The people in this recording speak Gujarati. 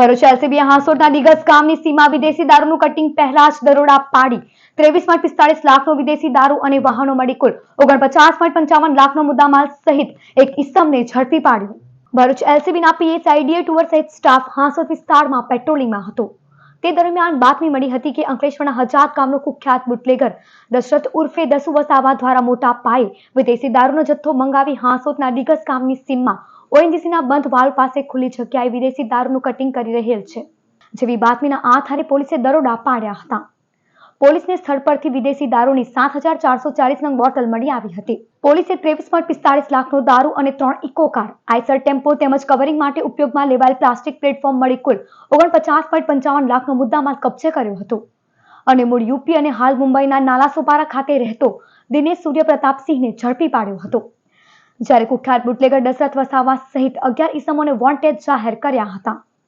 ભરૂચ એલસીબીએ હાંસોડના દિગસ ગામની સીમા વિદેશી દારૂનું કટિંગ પહેલા જ દરોડા પાડી. ત્રેવીસ પોઈન્ટ પિસ્તાળીસ લાખનો વિદેશી દારૂ અને વાહનો મળી કુલ ઓગણપચાસ પોઈન્ટ પંચાવન લાખનો મુદ્દામાલ સહિત એક ઇસમને ઝડપી પાડ્યો. ભરૂચ એલસીબીના પીએસઆઈડીએ ટુર સહિત સ્ટાફ હાંસોદ વિસ્તારમાં પેટ્રોલિંગમાં હતો. તે દરમિયાન બાતમી મળી હતી કે અંકલેશ્વરના હજાત ગામનો કુખ્યાત બુટલેગર દશરથ ઉર્ફે દસુ વસાવા દ્વારા મોટા પાયે વિદેશી દારૂનો જથ્થો મંગાવી હાંસોટના દિગ્ગજ ગામની સીમમાં ઓએનજીસીના બંધ વાલ પાસે ખુલ્લી જગ્યાએ વિદેશી દારૂનું કટિંગ કરી રહેલ છે, જેવી બાતમીના આધારે પોલીસે દરોડા પાડ્યા હતા. પોલીસને સ્થળ પરથી વિદેશી દારૂની સાત હજાર ચારસો ચાલીસ નંગ બોટલ મળી આવી હતી. પોલીસે ત્રેવીસ પોઈન્ટ પિસ્તાળીસ લાખનો દારૂ અને ત્રણ ઇકો કાર, આઈસર ટેમ્પો તેમજ કવરિંગ માટે ઉપયોગમાં લેવાયેલ પ્લાસ્ટિક પ્લેટફોર્મ મળી કુલ ઓગણપચાસ પોઈન્ટ પંચાવન લાખનો મુદ્દામાલ કબજે કર્યો હતો. અને મૂળ યુપી અને હાલ મુંબઈના નાલાસોપારા ખાતે રહેતો દિનેશ સૂર્યપ્રતાપસિંહને ઝડપી પાડ્યો હતો. જ્યારે કુખ્યાત બુટલેગર દશરથ વસાવા સહિત અગિયાર ઇસમોને વોન્ટેડ જાહેર કર્યા હતા.